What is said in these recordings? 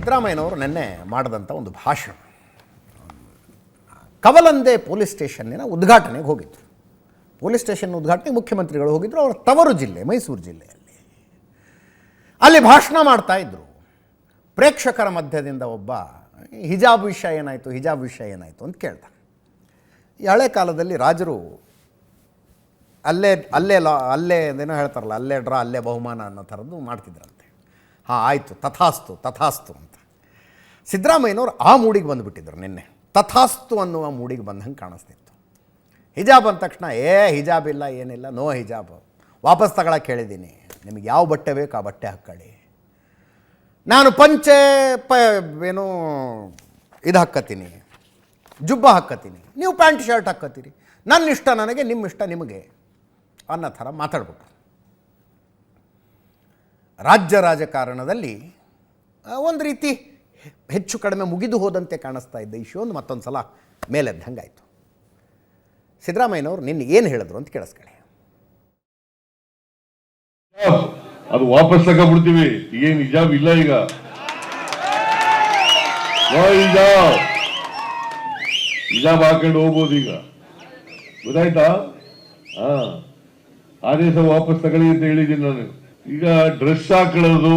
ಸಿದ್ದರಾಮಯ್ಯನವರು ನಿನ್ನೆ ಮಾಡಿದಂಥ ಒಂದು ಭಾಷಣ. ಕವಲಂದೆ ಪೊಲೀಸ್ ಸ್ಟೇಷನ್ನಿನ ಉದ್ಘಾಟನೆಗೆ ಹೋಗಿದ್ದರು ಪೊಲೀಸ್ ಸ್ಟೇಷನ್ ಉದ್ಘಾಟನೆಗೆ ಮುಖ್ಯಮಂತ್ರಿಗಳು ಹೋಗಿದ್ದರು ಅವರ ತವರು ಜಿಲ್ಲೆ, ಮೈಸೂರು ಜಿಲ್ಲೆಯಲ್ಲಿ. ಅಲ್ಲಿ ಭಾಷಣ ಮಾಡ್ತಾ ಇದ್ದರು ಪ್ರೇಕ್ಷಕರ ಮಧ್ಯದಿಂದ ಒಬ್ಬ, ಹಿಜಾಬ್ ವಿಷಯ ಏನಾಯಿತು, ಹಿಜಾಬ್ ವಿಷಯ ಏನಾಯಿತು ಅಂತ ಕೇಳ್ದ. ಈ ಹಳೆ ಕಾಲದಲ್ಲಿ ರಾಜರು ಅಲ್ಲೇ ಅಲ್ಲೇ ಲಾ, ಅಲ್ಲೇ ಏನೋ ಹೇಳ್ತಾರಲ್ಲ, ಅಲ್ಲೇ ಡ್ರಾ, ಅಲ್ಲೇ ಬಹುಮಾನ ಅನ್ನೋ ಥರದ್ದು ಮಾಡ್ತಿದ್ರಂತೆ. ಹಾಂ, ಆಯಿತು, ತಥಾಸ್ತು ತಥಾಸ್ತು ಅಂತ. ಸಿದ್ದರಾಮಯ್ಯನವರು ಆ ಮೂಡಿಗೆ ಬಂದುಬಿಟ್ಟಿದ್ರು ನಿನ್ನೆ. ತಥಾಸ್ತು ಅನ್ನುವ ಮೂಡಿಗೆ ಬಂದಂಗೆ ಕಾಣಿಸ್ತಿತ್ತು. ಹಿಜಾಬ್ ಅಂದ ತಕ್ಷಣ, ಏ, ಹಿಜಾಬ್ ಇಲ್ಲ, ಏನಿಲ್ಲ, ನೋ ಹಿಜಾಬ್. ವಾಪಸ್ ತಗೊಳಕ್ಕೆ ಹೇಳಿದ್ದೀನಿ ನಿಮಗೆ ಯಾವ ಬಟ್ಟೆ ಬೇಕು ಆ ಬಟ್ಟೆ ಹಾಕ್ಕೊಳ್ಳಿ ನಾನು ಪಂಚೆ ಪ, ಏನು, ಇದು ಹಾಕ್ಕತ್ತೀನಿ ಜುಬ್ಬ ಹಾಕ್ಕತ್ತೀನಿ ನೀವು ಪ್ಯಾಂಟ್, ಶರ್ಟ್ ಹಾಕ್ಕತ್ತೀರಿ ನನ್ನ ಇಷ್ಟ ನನಗೆ ನಿಮ್ಮ ಇಷ್ಟ ನಿಮಗೆ. ಅನ್ನೋ ಥರ ಮಾತಾಡ್ಬಿಟ್ರು. ರಾಜ್ಯ ರಾಜಕಾರಣದಲ್ಲಿ ಒಂದು ರೀತಿ ಹೆಚ್ಚು ಕಡಿಮೆ ಮುಗಿದು ಹೋದಂತೆ ಕಾಣಿಸ್ತಾ ಇದ್ದ ಇಶ್ಯೂ ಒಂದು ಮತ್ತೊಂದು ಸಲ ಮೇಲೆದ್ದಂಗಾಯಿತು ಸಿದ್ದರಾಮಯ್ಯನವರು ನಿನ್ನೆ ಏನು ಹೇಳಿದ್ರು ಅಂತ ಕೇಳಿಸ್ಕೊಳ್ಳಿ. ಅದು ವಾಪಸ್ ತಗೊಂಡ್ಬಿಡ್ತೀವಿ. ಏನ್ ಹಿಜಾಬ್ ಇಲ್ಲ ಈಗ. ಹಿಜಾಬ್ ಹಿಜಾಬ್ ಹಾಕೊಂಡು ಹೋಗ್ಬೋದು ಈಗ. ಗೊತ್ತಾಯ್ತಾ? ಹಾ. ಆದೇಶ ವಾಪಸ್ ತಗೊಳ್ಳಿ ಅಂತ ಹೇಳಿದ್ದೀನಿ ನಾನು. ಈಗ ಡ್ರೆಸ್ ಹಾಕೊಳ್ಳೋದು,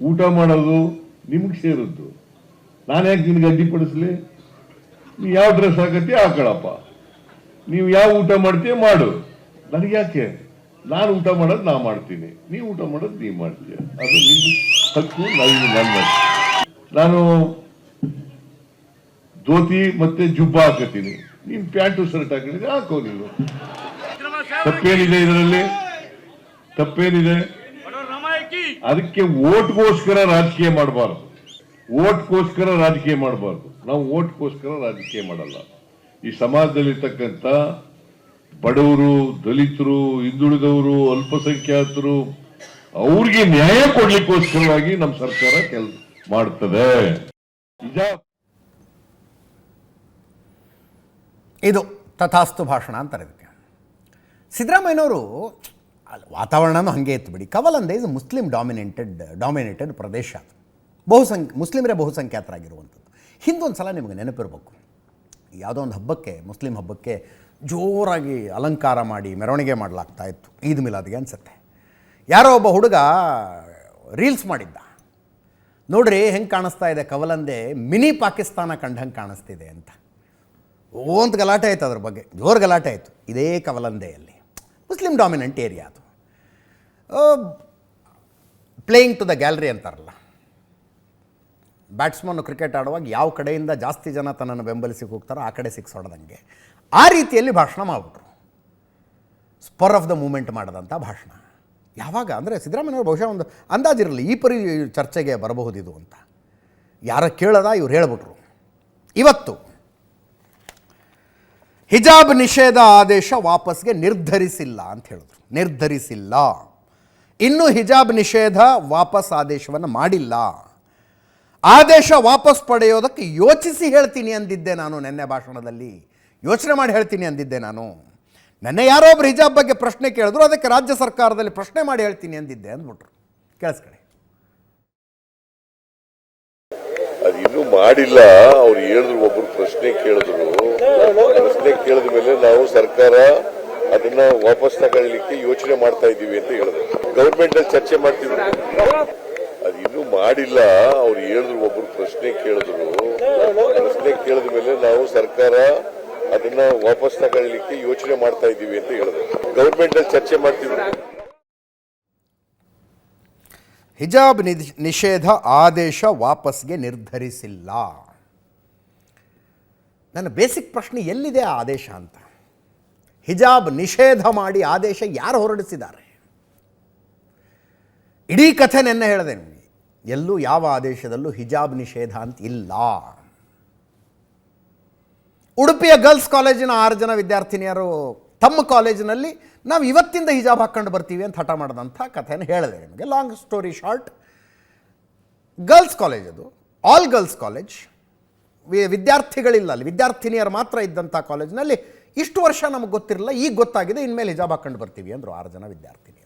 ಊಟ ಮಾಡೋದು ನಿಮ್ಗೆ ಸೇರಿದ್ದು. ನಾನು ಯಾಕೆ ನಿನ್ಗೆ ಅಡ್ಡಿಪಡಿಸ್ಲಿ ನೀವು ಯಾವ ಡ್ರೆಸ್ ಹಾಕತ್ತೀಯ? ಹಾಕೊಳಪ್ಪ ನೀವು ಯಾವ ಊಟ ಮಾಡ್ತೀಯ? ಮಾಡು. ನನಗೆ ಯಾಕೆ? ನಾನು ಊಟ ಮಾಡೋದು ನಾ ಮಾಡ್ತೀನಿ. ನೀವು ಊಟ ಮಾಡೋದು ನೀವು ಮಾಡ್ತೀಯ. ಅದು ನಿಮ್ಮ ಹಕ್ಕು ನಾನು ನನ್ನ ನಾನು ಧೋತಿ ಮತ್ತೆ ಜುಬ್ಬ ಹಾಕತ್ತೀನಿ. ನಿಮ್ಮ ಪ್ಯಾಂಟು ಶರ್ಟ್ ಹಾಕಿದ್ರೆ ಹಾಕೋ ನೀನು. ತಪ್ಪೇನಿದೆ ಇದರಲ್ಲಿ? ತಪ್ಪೇನಿದೆ? ಅದಕ್ಕೆ ಓಟ್ಗೋಸ್ಕರ ರಾಜಕೀಯ ಮಾಡಬಾರ್ದು. ಓಟ್ಗೋಸ್ಕರ ರಾಜಕೀಯ ಮಾಡಬಾರ್ದು. ನಾವು ಓಟ್ಗೋಸ್ಕರ ರಾಜಕೀಯ ಮಾಡಲ್ಲ. ಈ ಸಮಾಜದಲ್ಲಿರ್ತಕ್ಕಂಥ ಬಡವರು, ದಲಿತರು, ಹಿಂದುಳಿದವರು, ಅಲ್ಪಸಂಖ್ಯಾತರು, ಅವ್ರಿಗೆ ನ್ಯಾಯ ಕೊಡ್ಲಿಕ್ಕೋಸ್ಕರವಾಗಿ ನಮ್ಮ ಸರ್ಕಾರ ಕೆಲಸ ಮಾಡ್ತದೆ. ಇದು ತಥಾಸ್ತು ಭಾಷಣ ಅಂತಾರೆ ಇದಕ್ಕೆ ಸಿದ್ದರಾಮಯ್ಯನವರು ಅಲ್ಲಿ, ವಾತಾವರಣನೂ ಹಾಗೆ ಇತ್ತು ಬಿಡಿ. Kavalande is Muslim dominated dominated ಪ್ರದೇಶ. ಅದು ಬಹುಸಂಖ್ಯೆ, ಮುಸ್ಲಿಮರೇ ಬಹುಸಂಖ್ಯಾತರಾಗಿರುವಂಥದ್ದು. ಹಿಂದೊಂದು ಸಲ ನಿಮಗೆ ನೆನಪಿರಬೇಕು. ಯಾವುದೋ ಒಂದು ಹಬ್ಬಕ್ಕೆ, ಮುಸ್ಲಿಂ ಹಬ್ಬಕ್ಕೆ ಜೋರಾಗಿ ಅಲಂಕಾರ ಮಾಡಿ ಮೆರವಣಿಗೆ ಮಾಡಲಾಗ್ತಾ ಇತ್ತು. ಈದ್ ಮಿಲಾದ್ಗೆ ಅನಿಸುತ್ತೆ. ಯಾರೋ ಒಬ್ಬ ಹುಡುಗ ರೀಲ್ಸ್ ಮಾಡಿದ್ದ. ನೋಡ್ರಿ, ಹೆಂಗೆ ಕಾಣಿಸ್ತಾ ಇದೆ ಕವಲಂದೆ, ಮಿನಿ ಪಾಕಿಸ್ತಾನ ಕಂಡಂಗೆ ಕಾಣಿಸ್ತಿದೆ ಅಂತ. ಓ, ಅಂತ ಗಲಾಟೆ ಆಯಿತು ಅದ್ರ ಬಗ್ಗೆ. ಜೋರು ಗಲಾಟೆ ಆಯಿತು. ಇದೇ ಕವಲಂದೆಯಲ್ಲಿ. ಮುಸ್ಲಿಂ ಡಾಮಿನೆಂಟ್ ಏರಿಯಾ ಅದು. ಪ್ಲೇಯಿಂಗ್ ಟು ದ ಗ್ಯಾಲರಿ ಅಂತಾರಲ್ಲ. ಬ್ಯಾಟ್ಸ್ಮನ್ನು ಕ್ರಿಕೆಟ್ ಆಡುವಾಗ ಯಾವ ಕಡೆಯಿಂದ ಜಾಸ್ತಿ ಜನ ತನ್ನನ್ನು ಬೆಂಬಲಿಸಿ ಹೋಗ್ತಾರೋ ಆ ಕಡೆ ಸಿಕ್ಸ್ ಹೊಡೆದಂಗೆ ಆ ರೀತಿಯಲ್ಲಿ ಭಾಷಣ ಮಾಡಿಬಿಟ್ರು. ಸ್ಪರ್ ಆಫ್ ದ ಮೂಮೆಂಟ್ ಮಾಡಿದಂಥ ಭಾಷಣ. ಯಾವಾಗ? ಅಂದರೆ ಸಿದ್ದರಾಮಯ್ಯವ್ರು ಬಹುಶಃ ಒಂದು ಅಂದಾಜಿರಲಿ ಈ ಪರಿ ಚರ್ಚೆಗೆ ಬರಬಹುದಿದು ಅಂತ. ಯಾರ ಕೇಳದ ಇವ್ರು ಹೇಳ್ಬಿಟ್ರು. ಇವತ್ತು ಹಿಜಾಬ್ ನಿಷೇಧ ಆದೇಶ ವಾಪಸ್ಗೆ ನಿರ್ಧರಿಸಿಲ್ಲ ಅಂತ ಹೇಳಿದ್ರು. ನಿರ್ಧರಿಸಿಲ್ಲ. ಇನ್ನು ಹಿಜಾಬ್ ನಿಷೇಧ ವಾಪಸ್ ಆದೇಶವನ್ನು ಮಾಡಿಲ್ಲ. ಆದೇಶ ವಾಪಸ್ ಪಡೆಯೋದಕ್ಕೆ ಯೋಚಿಸಿ ಹೇಳ್ತೀನಿ ಅಂದಿದ್ದೆ ನಾನು ನೆನ್ನೆ ಭಾಷಣದಲ್ಲಿ. ಯೋಚನೆ ಮಾಡಿ ಹೇಳ್ತೀನಿ ಅಂದಿದ್ದೆ ನಾನು. ನೆನ್ನೆ ಯಾರೋ ಒಬ್ರು ಹಿಜಾಬ್ ಬಗ್ಗೆ ಪ್ರಶ್ನೆ ಕೇಳಿದ್ರು, ಅದಕ್ಕೆ ರಾಜ್ಯ ಸರ್ಕಾರದಲ್ಲಿ ಪ್ರಶ್ನೆ ಮಾಡಿ ಹೇಳ್ತೀನಿ ಅಂದಿದ್ದೆ ಅಂದ್ಬಿಟ್ರು. ಕೇಳಿಸ್ಕೊಳ್ಳಿ ಅದು ಇನ್ನೂ ಮಾಡಿಲ್ಲ, ಅವ್ರು ಹೇಳಿದ್ರು, ಒಬ್ರು ಪ್ರಶ್ನೆ ಕೇಳಿದ್ರು. ಪ್ರಶ್ನೆ ಕೇಳಿದ ಮೇಲೆ ನಾವು ಸರ್ಕಾರ ಅದನ್ನ ವಾಪಸ್ ತಗೊಳ್ಳಿಕ್ಕೆ ಯೋಚನೆ ಮಾಡ್ತಾ ಇದ್ದೀವಿ ಅಂತ ಹೇಳಿದ್ರು. ಗವರ್ಮೆಂಟ್ ಅಲ್ಲಿ ಚರ್ಚೆ ಮಾಡ್ತೀವಿ ಅದು ಇನ್ನೂ ಮಾಡಿಲ್ಲ. ಅವ್ರು ಹೇಳಿದ್ರು, ಒಬ್ರು ಪ್ರಶ್ನೆ ಕೇಳಿದ್ರು. ಪ್ರಶ್ನೆ ಕೇಳಿದ ಮೇಲೆ ನಾವು ಸರ್ಕಾರ ಅದನ್ನ ವಾಪಸ್ ತಗೊಳ್ಳಿಕ್ಕೆ ಯೋಚನೆ ಮಾಡ್ತಾ ಇದ್ದೀವಿ ಅಂತ ಹೇಳಿದ್ರು. ಗವರ್ಮೆಂಟ್ ಅಲ್ಲಿ ಚರ್ಚೆ ಮಾಡ್ತೀವಿ ಹಿಜಾಬ್ ನಿಷೇಧ ಆದೇಶ ವಾಪಸ್ಗೆ ನಿರ್ಧರಿಸಿಲ್ಲ. ನನ್ನ ಬೇಸಿಕ್ ಪ್ರಶ್ನೆ ಎಲ್ಲಿದೆ ಆದೇಶ ಅಂತ? ಹಿಜಾಬ್ ನಿಷೇಧ ಮಾಡಿ ಆದೇಶ ಯಾರು ಹೊರಡಿಸಿದ್ದಾರೆ? ಇಡೀ ಕಥೆ ನೆನ್ನೆ ಹೇಳಿದೆ ನಿಮಗೆ. ಎಲ್ಲೂ ಯಾವ ಆದೇಶದಲ್ಲೂ ಹಿಜಾಬ್ ನಿಷೇಧ ಅಂತ ಇಲ್ಲ. ಉಡುಪಿಯ ಗರ್ಲ್ಸ್ ಕಾಲೇಜಿನ ಆರು ಜನ ವಿದ್ಯಾರ್ಥಿನಿಯರು ತಮ್ಮ ಕಾಲೇಜಿನಲ್ಲಿ ನಾವು ಇವತ್ತಿಂದ ಹಿಜಾಬ್ ಹಾಕ್ಕೊಂಡು ಬರ್ತೀವಿ ಅಂತ ಹಠ ಮಾಡಿದಂಥ ಕಥೆನ ಹೇಳಿದೆ ನಿಮಗೆ. Long story short girls college ಅದು. ಆಲ್ ಗರ್ಲ್ಸ್ ಕಾಲೇಜ್ ವಿದ್ಯಾರ್ಥಿಗಳಿಲ್ಲ ಅಲ್ಲಿ. ವಿದ್ಯಾರ್ಥಿನಿಯರು ಮಾತ್ರ ಇದ್ದಂಥ ಕಾಲೇಜಿನಲ್ಲಿ ಇಷ್ಟು ವರ್ಷ ನಮಗೆ ಗೊತ್ತಿರಲಿಲ್ಲ. ಈಗ ಗೊತ್ತಾಗಿದೆ, ಇನ್ಮೇಲೆ ಹಿಜಾಬ್ ಹಾಕ್ಕೊಂಡು ಬರ್ತೀವಿ ಅಂದರು ಆರು ಜನ ವಿದ್ಯಾರ್ಥಿನಿಯರು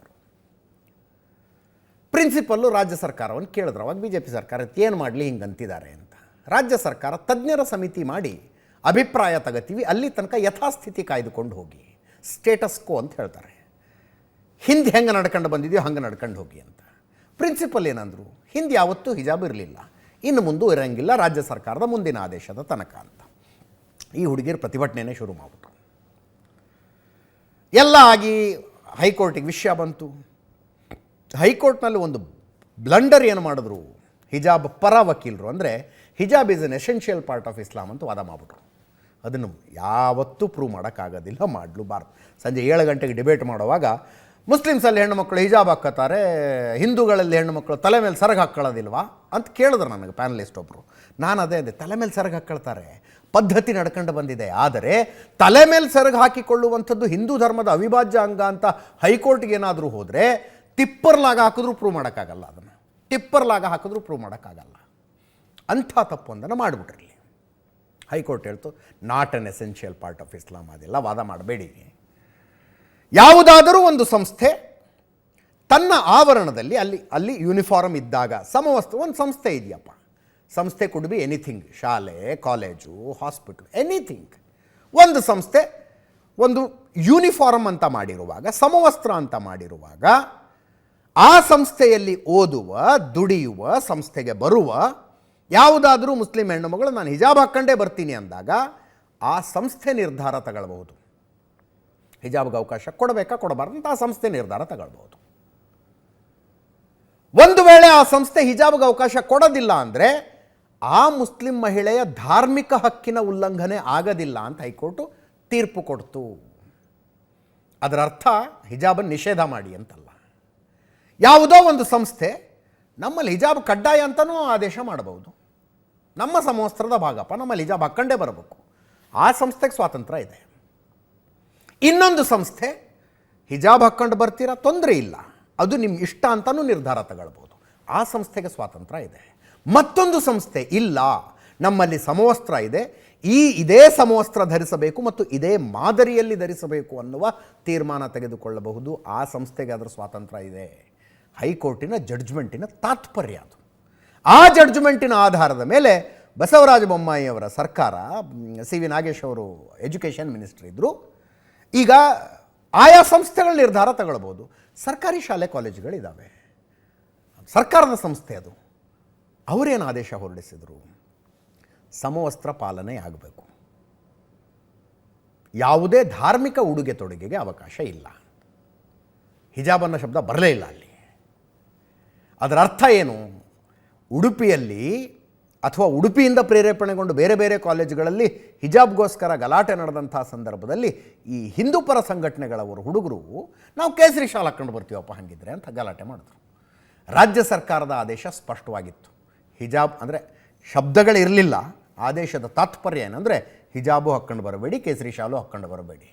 ಪ್ರಿನ್ಸಿಪಲ್ಲು ರಾಜ್ಯ ಸರ್ಕಾರವನ್ನು ಕೇಳಿದ್ರು. ಅವಾಗ ಬಿ ಜೆ ಪಿ ಸರ್ಕಾರ ಏನು ಮಾಡಲಿ, ಹಿಂಗೆ ಅಂತಿದ್ದಾರೆ ಅಂತ. ರಾಜ್ಯ ಸರ್ಕಾರ ತಜ್ಞರ ಸಮಿತಿ ಮಾಡಿ ಅಭಿಪ್ರಾಯ ತಗತೀವಿ, ಅಲ್ಲಿ ತನಕ ಯಥಾಸ್ಥಿತಿ ಕಾಯ್ದುಕೊಂಡು ಹೋಗಿ. ಸ್ಟೇಟಸ್ ಕೋ ಅಂತ ಹೇಳ್ತಾರೆ. ಹಿಂದೆ ಹೆಂಗೆ ನಡ್ಕೊಂಡು ಬಂದಿದೆಯೋ, ಹಂಗೆ ನಡ್ಕೊಂಡು ಹೋಗಿ ಅಂತ. ಪ್ರಿನ್ಸಿಪಲ್ ಏನಂದರು, ಹಿಂದೆ ಯಾವತ್ತೂ ಹಿಜಾಬ್ ಇರಲಿಲ್ಲ. ಇನ್ನು ಮುಂದೂ ಇರೋಂಗಿಲ್ಲ, ರಾಜ್ಯ ಸರ್ಕಾರದ ಮುಂದಿನ ಆದೇಶದ ತನಕ ಅಂತ. ಈ ಹುಡುಗಿರು ಪ್ರತಿಭಟನೆ ಶುರು ಮಾಡಿಬಿಟ್ರು. ಎಲ್ಲ ಆಗಿ ಹೈಕೋರ್ಟಿಗೆ ವಿಷಯ ಬಂತು. ಹೈಕೋರ್ಟ್ನಲ್ಲಿ ಒಂದು ಬ್ಲಂಡರ್ ಏನು ಮಾಡಿದ್ರು? ಹಿಜಾಬ್ ಪರ ವಕೀಲರು ಅಂದರೆ hijab is an essential part of Islam ಅಂತ ವಾದ ಮಾಡಿಬಿಟ್ರು. ಅದನ್ನು ಯಾವತ್ತೂ ಪ್ರೂವ್ ಮಾಡೋಕ್ಕಾಗೋದಿಲ್ಲ, ಮಾಡಲೂಬಾರ್ದು. ಸಂಜೆ ಏಳು ಗಂಟೆಗೆ ಡಿಬೇಟ್ ಮಾಡುವಾಗ ಮುಸ್ಲಿಮ್ಸಲ್ಲಿ ಹೆಣ್ಣುಮಕ್ಕಳು ಹಿಜಾಬ್ ಹಾಕ್ಕೋತಾರೆ ಹಿಂದೂಗಳಲ್ಲಿ ಹೆಣ್ಣುಮಕ್ಕಳು ತಲೆ ಮೇಲೆ ಸರಗ ಹಾಕ್ಕೊಳ್ಳೋದಿಲ್ವಾ ಅಂತ ಕೇಳಿದ್ರು ನನಗೆ ಪ್ಯಾನಲಿಸ್ಟ್ ಒಬ್ಬರು ನಾನು ಅದೇ ಅದೇ, ತಲೆ ಮೇಲೆ ಸರಗ ಹಾಕ್ಕೊಳ್ತಾರೆ. ಪದ್ಧತಿ ನಡ್ಕೊಂಡು ಬಂದಿದೆ. ಆದರೆ ತಲೆ ಮೇಲೆ ಸರಗ ಹಾಕಿಕೊಳ್ಳುವಂಥದ್ದು ಹಿಂದೂ ಧರ್ಮದ ಅವಿಭಾಜ್ಯ ಅಂಗ ಅಂತ ಹೈಕೋರ್ಟ್ಗೆ ಏನಾದರೂ ಹೋದರೆ ಟಿಪ್ಪರ್ಲಾಗ ಹಾಕಿದ್ರೂ ಪ್ರೂವ್ ಮಾಡೋಕ್ಕಾಗಲ್ಲ ಅದನ್ನು. ಟಿಪ್ಪರ್ಲಾಗ ಹಾಕಿದ್ರೂ ಪ್ರೂವ್ ಮಾಡೋಕ್ಕಾಗಲ್ಲ. ಅಂಥ ತಪ್ಪೊಂದನ್ನು ಮಾಡಿಬಿಟ್ರಲ್ಲಿ. ಹೈಕೋರ್ಟ್ ಹೇಳ್ತು not an essential part of Islam ಅದೆಲ್ಲ, ವಾದ ಮಾಡಬೇಡಿ. ಯಾವುದಾದರೂ ಒಂದು ಸಂಸ್ಥೆ ತನ್ನ ಆವರಣದಲ್ಲಿ ಅಲ್ಲಿ ಅಲ್ಲಿ ಯೂನಿಫಾರ್ಮ್ ಇದ್ದಾಗ, ಸಮವಸ್ತು, ಒಂದು ಸಂಸ್ಥೆ ಇದೆಯಪ್ಪ. ಸಂಸ್ಥೆ ಕುಡ್ ಬಿ ಎನಿಥಿಂಗ್ ಶಾಲೆ ಕಾಲೇಜು ಹಾಸ್ಪಿಟ್ಲ್ ಎನಿಥಿಂಗ್ ಒಂದು ಸಂಸ್ಥೆ ಒಂದು ಯೂನಿಫಾರ್ಮ್ ಅಂತ ಮಾಡಿರುವಾಗ, ಸಮವಸ್ತ್ರ ಅಂತ ಮಾಡಿರುವಾಗ ಆ ಸಂಸ್ಥೆಯಲ್ಲಿ ಓದುವ, ದುಡಿಯುವ, ಸಂಸ್ಥೆಗೆ ಬರುವ ಯಾವುದಾದರೂ ಮುಸ್ಲಿಂ ಹೆಣ್ಣುಮಗಳು ನಾನು ಹಿಜಾಬ್ ಹಾಕ್ಕೊಂಡೇ ಬರ್ತೀನಿ ಅಂದಾಗ ಆ ಸಂಸ್ಥೆ ನಿರ್ಧಾರ ತಗೊಳ್ಬಹುದು. ಹಿಜಾಬ್ಗೆ ಅವಕಾಶ ಕೊಡಬೇಕಾ, ಕೊಡಬಾರ್ದು ಅಂತ ಆ ಸಂಸ್ಥೆ ನಿರ್ಧಾರ ತಗೊಳ್ಬಹುದು. ಒಂದು ವೇಳೆ ಆ ಸಂಸ್ಥೆ ಹಿಜಾಬ್ಗೆ ಅವಕಾಶ ಕೊಡೋದಿಲ್ಲ ಅಂದರೆ ಆ ಮುಸ್ಲಿಂ ಮಹಿಳೆಯ ಧಾರ್ಮಿಕ ಹಕ್ಕಿನ ಉಲ್ಲಂಘನೆ ಆಗೋದಿಲ್ಲ ಅಂತ ಹೈಕೋರ್ಟು ತೀರ್ಪು ಕೊಡ್ತು. ಅದರ ಅರ್ಥ ಹಿಜಾಬನ್ನು ನಿಷೇಧ ಮಾಡಿ ಅಂತಲ್ಲ. ಯಾವುದೋ ಒಂದು ಸಂಸ್ಥೆ ನಮ್ಮಲ್ಲಿ ಹಿಜಾಬ್ ಕಡ್ಡಾಯ ಅಂತಲೂ ಆದೇಶ ಮಾಡಬಹುದು. ನಮ್ಮ ಸಮವಸ್ತ್ರದ ಭಾಗಪ್ಪ, ನಮ್ಮಲ್ಲಿ ಹಿಜಾಬ್ ಹಾಕ್ಕಂಡೇ ಬರಬೇಕು. ಆ ಸಂಸ್ಥೆಗೆ ಸ್ವಾತಂತ್ರ್ಯ ಇದೆ. ಇನ್ನೊಂದು ಸಂಸ್ಥೆ, ಹಿಜಾಬ್ ಹಾಕ್ಕೊಂಡು ಬರ್ತೀರಾ? ತೊಂದರೆ ಇಲ್ಲ. ಅದು ನಿಮ್ಮ ಇಷ್ಟ ಅಂತಲೂ ನಿರ್ಧಾರ ತಗೊಳ್ಬೋದು ಆ ಸಂಸ್ಥೆಗೆ ಸ್ವಾತಂತ್ರ್ಯ ಇದೆ. ಮತ್ತೊಂದು ಸಂಸ್ಥೆ, ಇಲ್ಲ. ನಮ್ಮಲ್ಲಿ ಸಮವಸ್ತ್ರ ಇದೆ. ಈ ಇದೇ ಸಮವಸ್ತ್ರ ಧರಿಸಬೇಕು ಮತ್ತು ಇದೇ ಮಾದರಿಯಲ್ಲಿ ಧರಿಸಬೇಕು ಅನ್ನುವ ತೀರ್ಮಾನ ತೆಗೆದುಕೊಳ್ಳಬಹುದು. ಆ ಸಂಸ್ಥೆಗೆ ಅದರ ಸ್ವಾತಂತ್ರ್ಯ ಇದೆ. ಹೈಕೋರ್ಟಿನ ಜಡ್ಜ್ಮೆಂಟಿನ ತಾತ್ಪರ್ಯ ಅದು. ಆ ಜಡ್ಜ್ಮೆಂಟಿನ ಆಧಾರದ ಮೇಲೆ ಬಸವರಾಜ ಬೊಮ್ಮಾಯಿಯವರ ಸರ್ಕಾರ ಸಿ ವಿ ನಾಗೇಶ್ ಅವರು ಎಜುಕೇಷನ್ ಮಿನಿಸ್ಟರ್ ಇದ್ದರು ಈಗ ಆಯಾ ಸಂಸ್ಥೆಗಳ ನಿರ್ಧಾರ ತಗೊಳ್ಬೋದು ಸರ್ಕಾರಿ ಶಾಲೆ ಕಾಲೇಜುಗಳಿದ್ದಾವೆ ಸರ್ಕಾರದ ಸಂಸ್ಥೆ ಅದು. ಅವರೇನು ಆದೇಶ ಹೊರಡಿಸಿದರು? ಸಮವಸ್ತ್ರ ಪಾಲನೆ ಆಗಬೇಕು. ಯಾವುದೇ ಧಾರ್ಮಿಕ ಉಡುಗೆ ತೊಡುಗೆಗೆ ಅವಕಾಶ ಇಲ್ಲ. ಹಿಜಾಬ್ ಅನ್ನೋ ಶಬ್ದ ಬರಲೇ ಇಲ್ಲ ಅಲ್ಲಿ. ಅದರ ಅರ್ಥ ಏನು? ಉಡುಪಿಯಲ್ಲಿ ಅಥವಾ ಉಡುಪಿಯಿಂದ ಪ್ರೇರೇಪಣೆಗೊಂಡು ಬೇರೆ ಬೇರೆ ಕಾಲೇಜುಗಳಲ್ಲಿ ಹಿಜಾಬ್ಗೋಸ್ಕರ ಗಲಾಟೆ ನಡೆದಂಥ ಸಂದರ್ಭದಲ್ಲಿ ಈ ಹಿಂದೂ ಪರ ಸಂಘಟನೆಗಳವರು ಹುಡುಗರು, ನಾವು ಕೇಸರಿ ಶಾಲೆ ಹಾಕ್ಕೊಂಡು ಬರ್ತೀವಪ್ಪ ಹಾಗಿದ್ರೆ ಅಂತ ಗಲಾಟೆ ಮಾಡಿದ್ರು. ರಾಜ್ಯ ಸರ್ಕಾರದ ಆದೇಶ ಸ್ಪಷ್ಟವಾಗಿತ್ತು. ಹಿಜಾಬ್ ಅಂದರೆ ಶಬ್ದಗಳಿರಲಿಲ್ಲ. ಆದೇಶದ ತಾತ್ಪರ್ಯ ಏನಂದರೆ ಹಿಜಾಬು ಹಾಕ್ಕೊಂಡು ಬರಬೇಡಿ, ಕೇಸರಿ ಶಾಲು ಹಾಕ್ಕೊಂಡು ಬರಬೇಡಿ.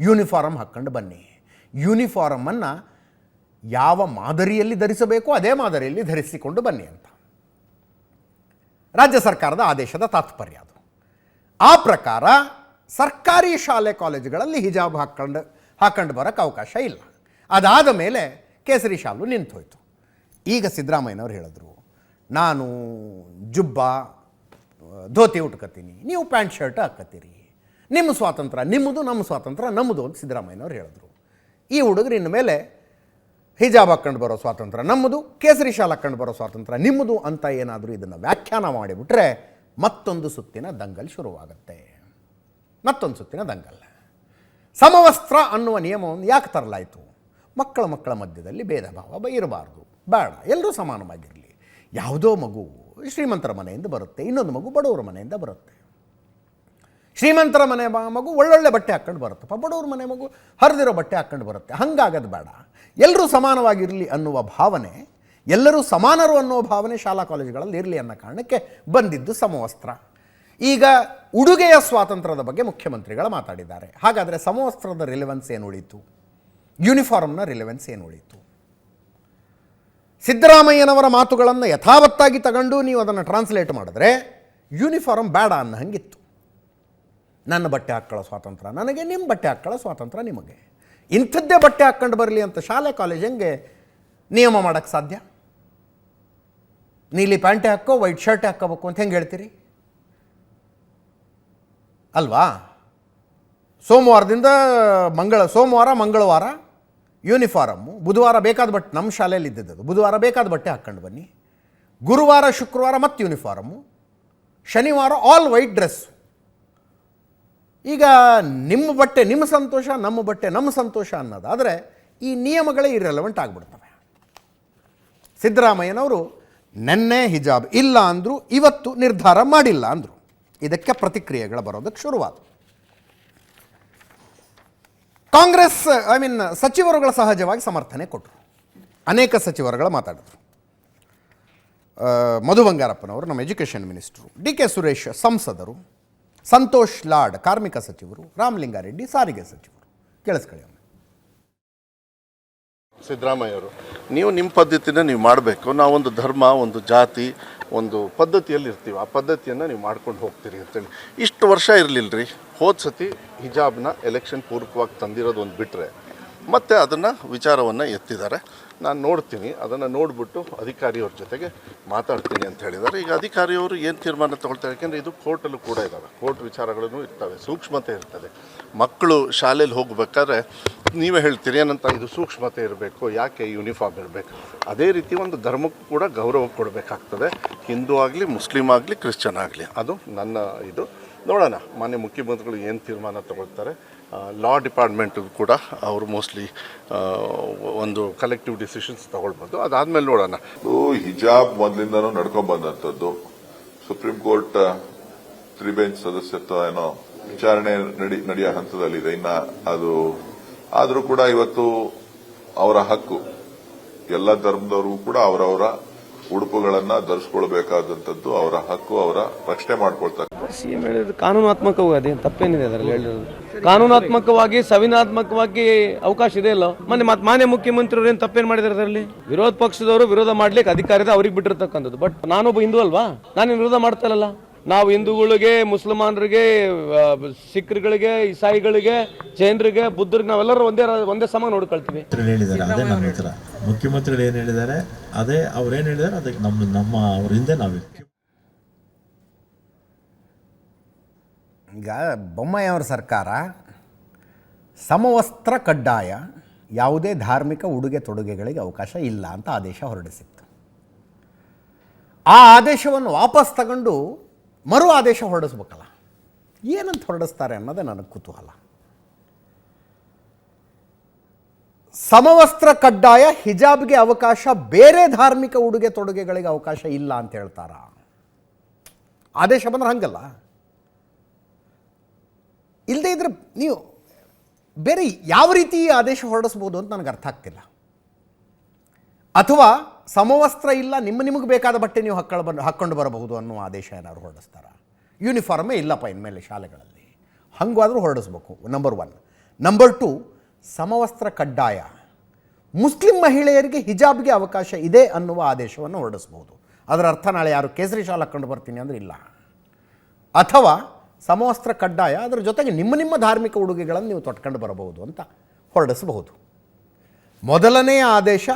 ಯೂನಿಫಾರಮ್ ಹಾಕ್ಕೊಂಡು ಬನ್ನಿ. ಯೂನಿಫಾರಮನ್ನು ಯಾವ ಮಾದರಿಯಲ್ಲಿ ಧರಿಸಬೇಕು ಅದೇ ಮಾದರಿಯಲ್ಲಿ ಧರಿಸಿಕೊಂಡು ಬನ್ನಿ ಅಂತ. ರಾಜ್ಯ ಸರ್ಕಾರದ ಆದೇಶದ ತಾತ್ಪರ್ಯ ಅದು. ಆ ಪ್ರಕಾರ ಸರ್ಕಾರಿ ಶಾಲೆ ಕಾಲೇಜುಗಳಲ್ಲಿ ಹಿಜಾಬ್ ಹಾಕ್ಕೊಂಡು ಹಾಕೊಂಡು ಬರೋಕ್ಕೆ ಅವಕಾಶ ಇಲ್ಲ. ಅದಾದ ಮೇಲೆ ಕೇಸರಿ ಶಾಲು ನಿಂತು ಹೋಯ್ತು ಈಗ ಸಿದ್ದರಾಮಯ್ಯನವ್ರು ಹೇಳಿದ್ರು, ನಾನು ಜುಬ್ಬ, ಧೋತಿ ಉಟ್ಕೋತೀನಿ, ನೀವು ಪ್ಯಾಂಟ್ ಶರ್ಟ್ ಹಾಕತ್ತೀರಿ. ನಿಮ್ಮ ಸ್ವಾತಂತ್ರ್ಯ ನಿಮ್ಮದು, ನಮ್ಮ ಸ್ವಾತಂತ್ರ್ಯ ನಮ್ಮದು, ಅಂತ ಸಿದ್ದರಾಮಯ್ಯನವ್ರು ಹೇಳಿದ್ರು. ಈ ಹುಡುಗರು ಇನ್ನು ಮೇಲೆ ಹಿಜಾಬ್ ಹಾಕ್ಕೊಂಡು ಬರೋ ಸ್ವಾತಂತ್ರ್ಯ ನಮ್ಮದು, ಕೇಸರಿ ಶಾಲ್ ಹಾಕ್ಕೊಂಡು ಬರೋ ಸ್ವಾತಂತ್ರ್ಯ ನಿಮ್ಮದು ಅಂತ ಏನಾದರೂ ಇದನ್ನು ವ್ಯಾಖ್ಯಾನ ಮಾಡಿಬಿಟ್ರೆ ಮತ್ತೊಂದು ಸುತ್ತಿನ ದಂಗಲ್ ಶುರುವಾಗುತ್ತೆ. ಮತ್ತೊಂದು ಸುತ್ತಿನ ದಂಗಲ್. ಸಮವಸ್ತ್ರ ಅನ್ನುವ ನಿಯಮವನ್ನು ಯಾಕೆ ತರಲಾಯಿತು? ಮಕ್ಕಳ ಮಕ್ಕಳ ಮಧ್ಯದಲ್ಲಿ ಭೇದ ಭಾವ ಇರಬಾರ್ದು ಬೇಡ, ಎಲ್ಲರೂ ಸಮಾನವಾಗಿರಲಿ. ಯಾವುದೋ ಮಗು ಶ್ರೀಮಂತರ ಮನೆಯಿಂದ ಬರುತ್ತೆ, ಇನ್ನೊಂದು ಮಗು ಬಡವರ ಮನೆಯಿಂದ ಬರುತ್ತೆ. ಶ್ರೀಮಂತರ ಮನೆ ಮಗು ಒಳ್ಳೊಳ್ಳೆ ಬಟ್ಟೆ ಹಾಕ್ಕೊಂಡು ಬರುತ್ತೆ. ಬಡವ್ರ ಮನೆ ಮಗು ಹರಿದಿರೋ ಬಟ್ಟೆ ಹಾಕ್ಕೊಂಡು ಬರುತ್ತೆ. ಹಂಗಾಗೋದು ಬೇಡ. ಎಲ್ಲರೂ ಸಮಾನವಾಗಿರಲಿ ಅನ್ನುವ ಭಾವನೆ, ಎಲ್ಲರೂ ಸಮಾನರು ಅನ್ನೋ ಭಾವನೆ ಶಾಲಾ ಕಾಲೇಜುಗಳಲ್ಲಿ ಇರಲಿ ಅನ್ನೋ ಕಾರಣಕ್ಕೆ ಬಂದಿದ್ದು ಸಮವಸ್ತ್ರ. ಈಗ ಉಡುಗೆಯ ಸ್ವಾತಂತ್ರ್ಯದ ಬಗ್ಗೆ ಮುಖ್ಯಮಂತ್ರಿಗಳು ಮಾತಾಡಿದ್ದಾರೆ. ಹಾಗಾದರೆ ಸಮವಸ್ತ್ರದ ರಿಲೆವೆನ್ಸ್ ಏನು ಉಳೀತು? ಯೂನಿಫಾರ್ಮ್ನ ರಿಲೆವೆನ್ಸ್ ಏನು ಉಳೀತು? ಸಿದ್ದರಾಮಯ್ಯನವರ ಮಾತುಗಳನ್ನು ಯಥಾವತ್ತಾಗಿ ತಗೊಂಡು ನೀವು ಅದನ್ನು ಟ್ರಾನ್ಸ್ಲೇಟ್ ಮಾಡಿದ್ರೆ ಯೂನಿಫಾರ್ಮ್ ಬೇಡ ಅನ್ನೋ ಹಂಗಿತ್ತು. ನನ್ನ ಬಟ್ಟೆ ಹಾಕ್ಕೊಳ್ಳೋ ಸ್ವಾತಂತ್ರ್ಯ. ನನಗೆ ನಿಮ್ಮ ಬಟ್ಟೆ ಹಾಕ್ಕೊಳ್ಳೋ ಸ್ವಾತಂತ್ರ್ಯ ನಿಮಗೆ. ಇಂಥದ್ದೇ ಬಟ್ಟೆ ಹಾಕ್ಕೊಂಡು ಬರಲಿ ಅಂತ ಶಾಲೆ, ಕಾಲೇಜ್ ಹೆಂಗೆ ನಿಯಮ ಮಾಡೋಕ್ಕೆ ಸಾಧ್ಯ? ನೀಲಿ ಪ್ಯಾಂಟೆ ಹಾಕೋ, ವೈಟ್ ಶರ್ಟ್ ಹಾಕೋಬೇಕು ಅಂತ ಹೆಂಗೆ ಹೇಳ್ತೀರಿ? ಅಲ್ವಾ? ಸೋಮವಾರದಿಂದ ಮಂಗಳ, ಸೋಮವಾರ, ಮಂಗಳವಾರ ಯೂನಿಫಾರಮ್ಮು ಬುಧವಾರ ಬೇಕಾದ ಬಟ್ಟೆ ನಮ್ಮ ಶಾಲೆಯಲ್ಲಿ ಇದ್ದದ್ದು ಬುಧವಾರ ಬೇಕಾದ ಬಟ್ಟೆ ಹಾಕ್ಕೊಂಡು ಬನ್ನಿ. ಗುರುವಾರ, ಶುಕ್ರವಾರ ಮತ್ತು ಯೂನಿಫಾರಮ್ಮು ಶನಿವಾರ ಆಲ್ ವೈಟ್ ಡ್ರೆಸ್ ಈಗ ನಿಮ್ಮ ಬಟ್ಟೆ, ನಿಮ್ಮ ಸಂತೋಷ, ನಮ್ಮ ಬಟ್ಟೆ, ನಮ್ಮ ಸಂತೋಷ ಅನ್ನೋದಾದರೆ ಈ ನಿಯಮಗಳೇ ಇರೆಲವೆಂಟ್ ಆಗಿಬಿಡ್ತವೆ. ಸಿದ್ದರಾಮಯ್ಯನವರು, ನೆನ್ನೆ ಹಿಜಾಬ್ ಇಲ್ಲ ಅಂದರು ಇವತ್ತು ನಿರ್ಧಾರ ಮಾಡಿಲ್ಲ ಅಂದರು. ಇದಕ್ಕೆ ಪ್ರತಿಕ್ರಿಯೆಗಳು ಬರೋದಕ್ಕೆ ಶುರುವಾದ ಕಾಂಗ್ರೆಸ್, ಐ ಮೀನ್ ಸಚಿವರುಗಳ ಸಹಜವಾಗಿ ಸಮರ್ಥನೆ ಕೊಟ್ಟರು ಅನೇಕ ಸಚಿವರುಗಳು ಮಾತಾಡಿದ್ರು. ಮಧು ಬಂಗಾರಪ್ಪನವರು, ನಮ್ಮ education minister, D K Suresh ಸಂಸದರು ಸಂತೋಷ್ ಲಾಡ್, ಕಾರ್ಮಿಕ ಸಚಿವರು, ರಾಮಲಿಂಗಾರೆಡ್ಡಿ, ಸಾರಿಗೆ ಸಚಿವರು. ಕೇಳಿಸ್ಕೊಳ್ಳಿ ಸಿದ್ದರಾಮಯ್ಯ ಸಿದ್ದರಾಮಯ್ಯವರು ನೀವು ನಿಮ್ಮ ಪದ್ಧತಿನ ನೀವು ಮಾಡಬೇಕು. ನಾವೊಂದು ಧರ್ಮ, ಒಂದು ಜಾತಿ, ಒಂದು ಪದ್ಧತಿಯಲ್ಲಿ ಇರ್ತೀವಿ. ಆ ಪದ್ಧತಿಯನ್ನು ನೀವು ಮಾಡ್ಕೊಂಡು ಹೋಗ್ತೀರಿ ಅಂತೇಳಿ. ಇಷ್ಟು ವರ್ಷ ಇರಲಿಲ್ಲ ರೀ ಹೋದ ಸತಿ ಹಿಜಾಬ್ನ ಎಲೆಕ್ಷನ್ ಪೂರ್ವಕವಾಗಿ ತಂದಿರೋದು ಒಂದು ಬಿಟ್ಟರೆ ಮತ್ತು ಅದನ್ನು ವಿಚಾರವನ್ನು ಎತ್ತಿದ್ದಾರೆ. ನಾನು ನೋಡ್ತೀನಿ, ಅದನ್ನು ನೋಡಿಬಿಟ್ಟು ಅಧಿಕಾರಿಯವ್ರ ಜೊತೆಗೆ ಮಾತಾಡ್ತೀನಿ ಅಂತ ಹೇಳಿದ್ದಾರೆ. ಈಗ ಅಧಿಕಾರಿಯವರು ಏನು ತೀರ್ಮಾನ ತೊಗೊಳ್ತಾರೆ? ಯಾಕೆಂದರೆ ಇದು ಕೋರ್ಟಲ್ಲೂ ಕೂಡ ಇದ್ದಾವೆ ಕೋರ್ಟ್ ವಿಚಾರಗಳೂ ಇರ್ತವೆ, ಸೂಕ್ಷ್ಮತೆ ಇರ್ತದೆ. ಮಕ್ಕಳು ಶಾಲೆಯಲ್ಲಿ ಹೋಗಬೇಕಾದ್ರೆ ನೀವೇ ಹೇಳ್ತೀರಿ, ಏನಂತ ಇದು ಸೂಕ್ಷ್ಮತೆ ಇರಬೇಕು, ಯಾಕೆ ಯೂನಿಫಾರ್ಮ್ ಇರಬೇಕು? ಅದೇ ರೀತಿ ಒಂದು ಧರ್ಮಕ್ಕೂ ಕೂಡ ಗೌರವ ಕೊಡಬೇಕಾಗ್ತದೆ. ಹಿಂದೂ ಆಗಲಿ, ಮುಸ್ಲಿಂ ಆಗಲಿ, ಕ್ರಿಶ್ಚಿಯನ್ ಆಗಲಿ. ಅದು ನನ್ನ ಇದು ನೋಡೋಣ. ಮಾನ್ಯ ಮುಖ್ಯಮಂತ್ರಿಗಳು ಏನು ತೀರ್ಮಾನ ತಗೊಳ್ತಾರೆ? ಲಾ ಡಿಪಾರ್ಟ್ಮೆಂಟ್ ಕೂಡ ಅವರು ಮೋಸ್ಟ್ಲಿ ಒಂದು ಕಲೆಕ್ಟಿವ್ ಡಿಸಿಷನ್ಸ್ ತಗೊಳ್ಬೋದು. ಅದಾದಮೇಲೆ ನೋಡೋಣ. ಹಿಜಾಬ್ ಮೊದಲಿಂದನೂ ನಡ್ಕೊಂಡ್ ಬಂದಂತದ್ದು ಸುಪ್ರೀಂ ಕೋರ್ಟ್ ತ್ರಿ ಬೆಂಚ್ ಸದಸ್ಯತ್ವ ಏನೋ ವಿಚಾರಣೆ ನಡಿ, ನಡೆಯೋ ಹಂತದಲ್ಲಿದೆ. ಇನ್ನ ಅದು, ಆದರೂ ಕೂಡ ಇವತ್ತು ಅವರ ಹಕ್ಕು. ಎಲ್ಲ ಧರ್ಮದವರು ಕೂಡ ಅವರವರ ಉಡುಪುಗಳನ್ನ ಧರಿಸಿಕೊಳ್ಬೇಕಾದಂತದ್ದು ಅವರ ಹಕ್ಕು, ಅವರ ರಕ್ಷಣೆ ಮಾಡ್ಕೊಳ್ತಾರೆ ಸಿಎಂ ಹೇಳಿದ್ರು, ಕಾನೂನಾತ್ಮಕವಾಗಿ ಅದೇನು ತಪ್ಪೇನಿದೆ ಅದರಲ್ಲಿ ಹೇಳಿರೋದು? ಕಾನೂನಾತ್ಮಕವಾಗಿ ಸವಿನಾತ್ಮಕವಾಗಿ ಅವಕಾಶ ಇದೆ ಅಲ್ಲ? ಮೊನ್ನೆ ಮತ್ತೆ ಮಾನ್ಯ ಮುಖ್ಯಮಂತ್ರಿಯವರು ಏನು ತಪ್ಪೇನು ಮಾಡಿದಾರೆ ಅದರಲ್ಲಿ? ವಿರೋಧ ಪಕ್ಷದವರು ವಿರೋಧ ಮಾಡ್ಲಿಕ್ಕೆ ಅಧಿಕಾರ ಇದೆ ಅವ್ರಿಗೆ ಬಿಟ್ಟಿರ್ತಕ್ಕಂಥದ್ದು. ಬಟ್ ನಾನೊಬ್ಬ ಹಿಂದೂ ಅಲ್ವಾ? ನಾನು ವಿರೋಧ ಮಾಡ್ತಾ ಇಲ್ಲಲ್ಲ? ನಾವು ಹಿಂದೂಗಳಿಗೆ ಮುಸಲ್ಮಾನರಿಗೆ ಸಿಖ್ರಿಗೆ ಇಸಾಯಿಗಳಿಗೆ ಜೈನರಿಗೆ ಬುದ್ಧರಿಗೆ ನಾವೆಲ್ಲರೂ ಒಂದೇ ಒಂದೇ ಸಮ ನೋಡ್ಕೊಳ್ತೀವಿ. ಮುಖ್ಯಮಂತ್ರಿಗಳು ಏನು ಹೇಳಿದ್ದಾರೆ? ಅದೇ ಅವ್ರು ಏನು ಹೇಳಿದ್ದಾರೆ? ಅದಕ್ಕೆ ನಮ್ಮ ನಮ್ಮ ಅವ್ರ ನಾವು. ಈಗ ಬೊಮ್ಮಾಯಿಯವರ ಸರ್ಕಾರ ಸಮವಸ್ತ್ರ ಕಡ್ಡಾಯ ಯಾವುದೇ ಧಾರ್ಮಿಕ ಉಡುಗೆ ತೊಡುಗೆಗಳಿಗೆ ಅವಕಾಶ ಇಲ್ಲ ಅಂತ ಆದೇಶ ಹೊರಡಿಸಿತ್ತು. ಆ ಆದೇಶವನ್ನು ವಾಪಸ್ ತಗೊಂಡು ಮರು ಆದೇಶ ಹೊರಡಿಸ್ಬೇಕಲ್ಲ? ಏನಂತ ಹೊರಡಿಸ್ತಾರೆ ಅನ್ನೋದೇ ನನಗೆ ಕುತೂಹಲ. ಸಮವಸ್ತ್ರ ಕಡ್ಡಾಯ ಹಿಜಾಬ್ಗೆ ಅವಕಾಶ, ಬೇರೆ ಧಾರ್ಮಿಕ ಉಡುಗೆ ತೊಡುಗೆಗಳಿಗೆ ಅವಕಾಶ ಇಲ್ಲ ಅಂತ ಹೇಳ್ತಾರ? ಆದೇಶ ಬಂದ್ರೆ ಹಂಗಲ್ಲ. ಇಲ್ಲದೆ ಇದ್ರೆ ನೀವು ಬೇರೆ ಯಾವ ರೀತಿ ಆದೇಶ ಹೊರಡಿಸ್ಬೋದು ಅಂತ ನನಗೆ ಅರ್ಥ ಆಗ್ತಿಲ್ಲ. ಅಥವಾ ಸಮವಸ್ತ್ರ ಇಲ್ಲ, ನಿಮ್ಮ ನಿಮಗೆ ಬೇಕಾದ ಬಟ್ಟೆ ನೀವು ಹಕ್ಕಳ ಬಂದು ಹಾಕ್ಕೊಂಡು ಬರಬಹುದು ಅನ್ನೋ ಆದೇಶ ಏನಾದ್ರು ಹೊರಡಿಸ್ತಾರ? ಯೂನಿಫಾರ್ಮೇ ಇಲ್ಲಪ್ಪ ಇನ್ಮೇಲೆ ಶಾಲೆಗಳಲ್ಲಿ. ಹಂಗಾದರೂ ಹೊರಡಿಸ್ಬೇಕು. ನಂಬರ್ ಒನ್ ನಂಬರ್ ಟು ಸಮವಸ್ತ್ರ ಕಡ್ಡಾಯ. ಮುಸ್ಲಿಂ ಮಹಿಳೆಯರಿಗೆ ಹಿಜಾಬ್ಗೆ ಅವಕಾಶ ಇದೆ ಅನ್ನುವ ಆದೇಶವನ್ನು ಹೊರಡಿಸ್ಬೋದು. ಅದರ ಅರ್ಥ ನಾಳೆ ಯಾರು ಕೇಸರಿ ಶಾಲೆ ಹಾಕ್ಕೊಂಡು ಬರ್ತೀನಿ ಅಂದರೆ ಇಲ್ಲ. ಅಥವಾ ಸಮವಸ್ತ್ರ ಕಡ್ಡಾಯ, ಅದರ ಜೊತೆಗೆ ನಿಮ್ಮ ನಿಮ್ಮ ಧಾರ್ಮಿಕ ಉಡುಗೆಗಳನ್ನು ನೀವು ತೊಟ್ಕೊಂಡು ಬರಬಹುದು ಅಂತ ಹೊರಡಿಸಬಹುದು. ಮೊದಲನೆಯ ಆದೇಶ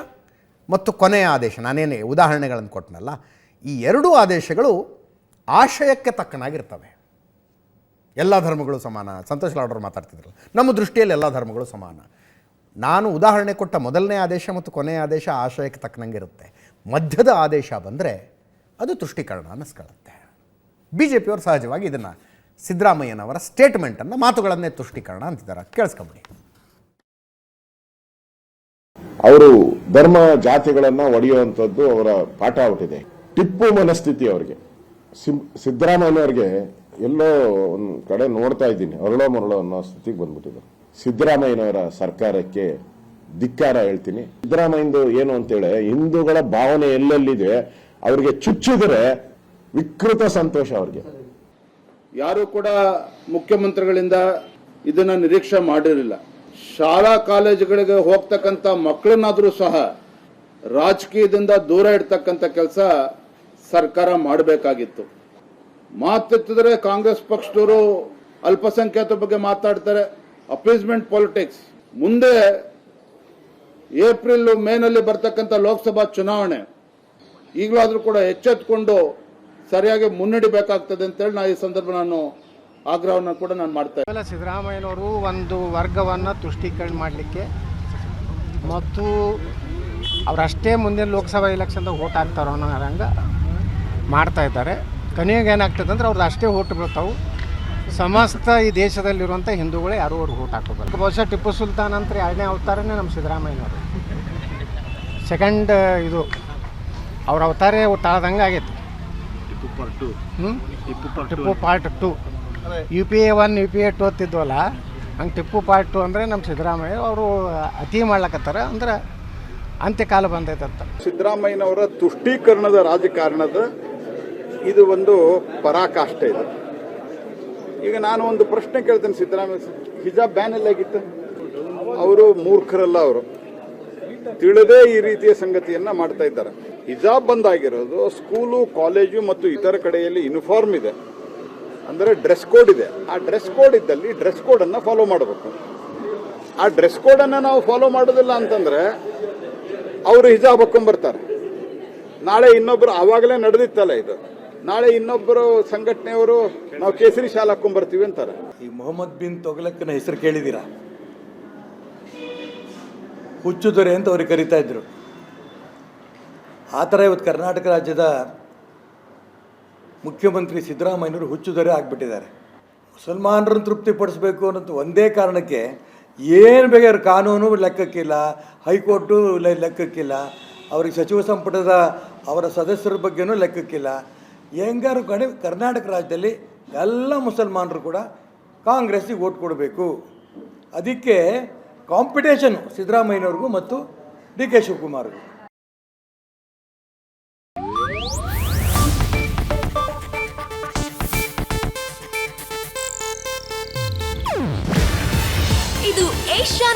ಮತ್ತು ಕೊನೆಯ ಆದೇಶ, ನಾನೇನು ಉದಾಹರಣೆಗಳನ್ನು ಕೊಟ್ಟನಲ್ಲ, ಈ ಎರಡೂ ಆದೇಶಗಳು ಆಶಯಕ್ಕೆ ತಕ್ಕನಾಗಿರ್ತವೆ. ಎಲ್ಲ ಧರ್ಮಗಳು ಸಮಾನ. ಸಂತೋಷ್ ಲಾಡ್ರು ಮಾತಾಡ್ತಿದ್ರಲ್ಲ, ನಮ್ಮ ದೃಷ್ಟಿಯಲ್ಲಿ ಎಲ್ಲ ಧರ್ಮಗಳು ಸಮಾನ. ನಾನು ಉದಾಹರಣೆ ಕೊಟ್ಟ ಮೊದಲನೇ ಆದೇಶ ಮತ್ತು ಕೊನೆಯ ಆದೇಶ ಆಶಯಕ್ಕೆ ತಕ್ಕನಂಗೆ ಇರುತ್ತೆ ಮಧ್ಯದ ಆದೇಶ ಬಂದರೆ ಅದು ತುಷ್ಟೀಕರಣ ಅನ್ನಿಸ್ಕೊಳ್ಳುತ್ತೆ. ಬಿ ಜೆ ಪಿಯವರು ಸಹಜವಾಗಿ ಇದನ್ನು ಸಿದ್ದರಾಮಯ್ಯನವರ ಸ್ಟೇಟ್ಮೆಂಟನ್ನು ಮಾತುಗಳನ್ನೇ ತುಷ್ಟೀಕರಣ ಅಂತಿದ್ದಾರೆ. ಕೇಳಿಸ್ಕೊಂಬಿಡಿ. ಅವರು ಧರ್ಮ ಜಾತಿಗಳನ್ನ ಒಡೆಯುವಂಥದ್ದು ಅವರ ಪಾಠ ಆಗ್ಬಿಟ್ಟಿದೆ ಟಿಪ್ಪು ಮನಸ್ಥಿತಿ ಅವರಿಗೆ. ಸಿದ್ದರಾಮಯ್ಯನವ್ರಿಗೆ ಎಲ್ಲೋ ಒಂದು ಕಡೆ ನೋಡ್ತಾ ಇದ್ದೀನಿ. ಅರಳೋ ಮರಳೋ ಅನ್ನೋ ಸ್ಥಿತಿಗೆ ಬಂದ್ಬಿಟ್ಟಿದೆ ಸಿದ್ದರಾಮಯ್ಯನವರ ಸರ್ಕಾರಕ್ಕೆ ಧಿಕ್ಕಾರ ಹೇಳ್ತೀನಿ. ಸಿದ್ದರಾಮಯ್ಯಂದು ಏನು ಅಂತೇಳಿ, ಹಿಂದೂಗಳ ಭಾವನೆ ಎಲ್ಲೆಲ್ಲಿದೆ, ಅವ್ರಿಗೆ ಚುಚ್ಚಿದರೆ ವಿಕೃತ ಸಂತೋಷ ಅವ್ರಿಗೆ. ಯಾರು ಕೂಡ ಮುಖ್ಯಮಂತ್ರಿಗಳಿಂದ ಇದನ್ನ ನಿರೀಕ್ಷೆ ಮಾಡಿರಲಿಲ್ಲ. ಶಾಲಾ ಕಾಲೇಜುಗಳಿಗೆ ಹೋಗ್ತಕ್ಕಂಥ ಮಕ್ಕಳನ್ನಾದ್ರೂ ಸಹ ರಾಜಕೀಯದಿಂದ ದೂರ ಇಡ್ತಕ್ಕಂಥ ಕೆಲಸ ಸರ್ಕಾರ ಮಾಡಬೇಕಾಗಿತ್ತು. ಮಾತೆತ್ತಿದ್ರೆ ಕಾಂಗ್ರೆಸ್ ಪಕ್ಷದವರು ಅಲ್ಪಸಂಖ್ಯಾತ ಬಗ್ಗೆ ಮಾತಾಡ್ತಾರೆ. ಅಪೀಸ್ಮೆಂಟ್ ಪಾಲಿಟಿಕ್ಸ್ ಮುಂದೆ ಏಪ್ರಿಲ್, ಮೇನಲ್ಲಿ ಬರ್ತಕ್ಕಂಥ ಲೋಕಸಭಾ ಚುನಾವಣೆ. ಈಗಲಾದರೂ ಕೂಡ ಎಚ್ಚೆತ್ತುಕೊಂಡು ಸರಿಯಾಗಿ ಮುನ್ನಡಿಬೇಕಾಗ್ತದೆ ಅಂತೇಳಿ ನಾನು ಈ ಸಂದರ್ಭ ನಾನು ಆಗ್ರಹವನ್ನು ಕೂಡ ನಾನು ಮಾಡ್ತಾ ಕೇವಲ ಸಿದ್ದರಾಮಯ್ಯನವರು ಒಂದು ವರ್ಗವನ್ನು ತುಷ್ಟೀಕರಣ ಮಾಡಲಿಕ್ಕೆ ಮತ್ತು ಅವರಷ್ಟೇ ಮುಂದಿನ ಲೋಕಸಭಾ ಎಲೆಕ್ಷನ್ದಾಗ ಓಟ್ ಹಾಕ್ತಾರೋ ಅನ್ನೋ ಹಂಗೆ ಮಾಡ್ತಾ ಇದ್ದಾರೆ. ಕೊನೆಗೆ ಏನಾಗ್ತದೆ ಅಂದ್ರೆ ಅವ್ರದ್ದು ಅಷ್ಟೇ ಓಟ್ ಬೀಳ್ತಾವೆ. ಸಮಸ್ತ ಈ ದೇಶದಲ್ಲಿರುವಂಥ ಹಿಂದೂಗಳೇ ಯಾರೂ ಅವ್ರಿಗೆ ಓಟ್ ಹಾಕೋಬಾರ್ದು ಬಹುಶಃ ಟಿಪ್ಪು ಸುಲ್ತಾನ್ ಅಂತ ಎರಡನೇ ಅವತಾರನೇ ನಮ್ಮ ಸಿದ್ದರಾಮಯ್ಯನವರು. ಸೆಕೆಂಡ್ ಇದು ಅವ್ರ ಅವತಾರೇ ತಾಳ್ದಂಗೆ ಆಗೈತೆ Tipu part two U P A one U P A two ಅಂತಿದ್ವಲ್ಲ ಹಂಗೆ ಟಿಪ್ಪು ಪಾರ್ಟ್ ಟು ಅಂದರೆ ನಮ್ಮ ಸಿದ್ದರಾಮಯ್ಯ ಅವರು ಅತಿ ಮಾಡ್ಲಕತ್ತಾರ ಅಂದ್ರೆ ಅಂತ್ಯಕಾಲ ಬಂದೈತಂತ. ಸಿದ್ದರಾಮಯ್ಯನವರ ತುಷ್ಟೀಕರಣದ ರಾಜಕಾರಣದ ಇದು ಒಂದು ಪರಾಕಾಷ್ಠೆ ಇದೆ. ಈಗ ನಾನು ಒಂದು ಪ್ರಶ್ನೆ ಕೇಳ್ತೇನೆ ಸಿದ್ದರಾಮಯ್ಯ ಹಿಜಾಬ್ ಬ್ಯಾನ್ ಎಲ್ಲ ಆಗಿತ್ತು ಅವರು ಮೂರ್ಖರಲ್ಲ ಅವರು. ತಿಳಿದೇ ಈ ರೀತಿಯ ಸಂಗತಿಯನ್ನ ಮಾಡ್ತಾ ಇದ್ದಾರೆ. ಹಿಜಾಬ್ ಬಂದಾಗಿರೋದು ಸ್ಕೂಲು ಕಾಲೇಜು ಮತ್ತು ಇತರ ಕಡೆಯಲ್ಲಿ ಯೂನಿಫಾರ್ಮ್ ಇದೆ. ಅಂದರೆ ಡ್ರೆಸ್ ಕೋಡ್ ಇದೆ. ಆ ಡ್ರೆಸ್ ಕೋಡ್ ಇದ್ದಲ್ಲಿ ಡ್ರೆಸ್ ಕೋಡನ್ನು ಫಾಲೋ ಮಾಡಬೇಕು. ಆ ಡ್ರೆಸ್ ಕೋಡನ್ನು ನಾವು ಫಾಲೋ ಮಾಡೋದಿಲ್ಲ ಅಂತಂದರೆ ಅವರು ಹಿಜಾಬ್ ಹಾಕೊಂಡ್ಬರ್ತಾರೆ ನಾಳೆ ಇನ್ನೊಬ್ಬರು ಆವಾಗಲೇ ನಡೆದಿತ್ತಲ್ಲ ಇದು. ನಾಳೆ ಇನ್ನೊಬ್ಬರು ಸಂಘಟನೆಯವರು ನಾವು ಕೇಸರಿ ಶಾಲೆ ಹಾಕೊಂಡ್ಬರ್ತೀವಿ ಅಂತಾರೆ. ಈ ಮೊಹಮ್ಮದ್ ಬಿನ್ ತೊಗಲಕ್ಕನ ಹೆಸರು ಕೇಳಿದ್ದೀರಾ? ಹುಚ್ಚು ದೊರೆ ಅಂತ ಅವ್ರಿಗೆ ಕರಿತಾ ಇದ್ರು. ಆ ಥರ ಇವತ್ತು ಕರ್ನಾಟಕ ರಾಜ್ಯದ ಮುಖ್ಯಮಂತ್ರಿ ಸಿದ್ದರಾಮಯ್ಯನವರು ಹುಚ್ಚು ದೊರೆ ಆಗಿಬಿಟ್ಟಿದ್ದಾರೆ. ಮುಸಲ್ಮಾನರನ್ನು ತೃಪ್ತಿಪಡಿಸಬೇಕು ಅನ್ನೋದು ಒಂದೇ ಕಾರಣಕ್ಕೆ ಏನು ಬೇಕಾದ್ರೆ ಕಾನೂನು ಲೆಕ್ಕಕ್ಕಿಲ್ಲ, ಹೈಕೋರ್ಟು ಲೆಕ್ಕಕ್ಕಿಲ್ಲ, ಅವ್ರಿಗೆ ಸಚಿವ ಸಂಪುಟದ ಅವರ ಸದಸ್ಯರ ಬಗ್ಗೆನೂ ಲೆಕ್ಕಕ್ಕಿಲ್ಲ. ಹೆಂಗಾರು ಕಡೆ ಕರ್ನಾಟಕ ರಾಜ್ಯದಲ್ಲಿ ಎಲ್ಲ ಮುಸಲ್ಮಾನರು ಕೂಡ ಕಾಂಗ್ರೆಸ್ಸಿಗೆ ಓಟ್ ಕೊಡಬೇಕು. ಅದಕ್ಕೆ ಕಾಂಪಿಟೇಷನು ಸಿದ್ದರಾಮಯ್ಯನವ್ರಿಗೂ ಮತ್ತು ಡಿ ಕೆ ಶಿವಕುಮಾರ್ಗೂ.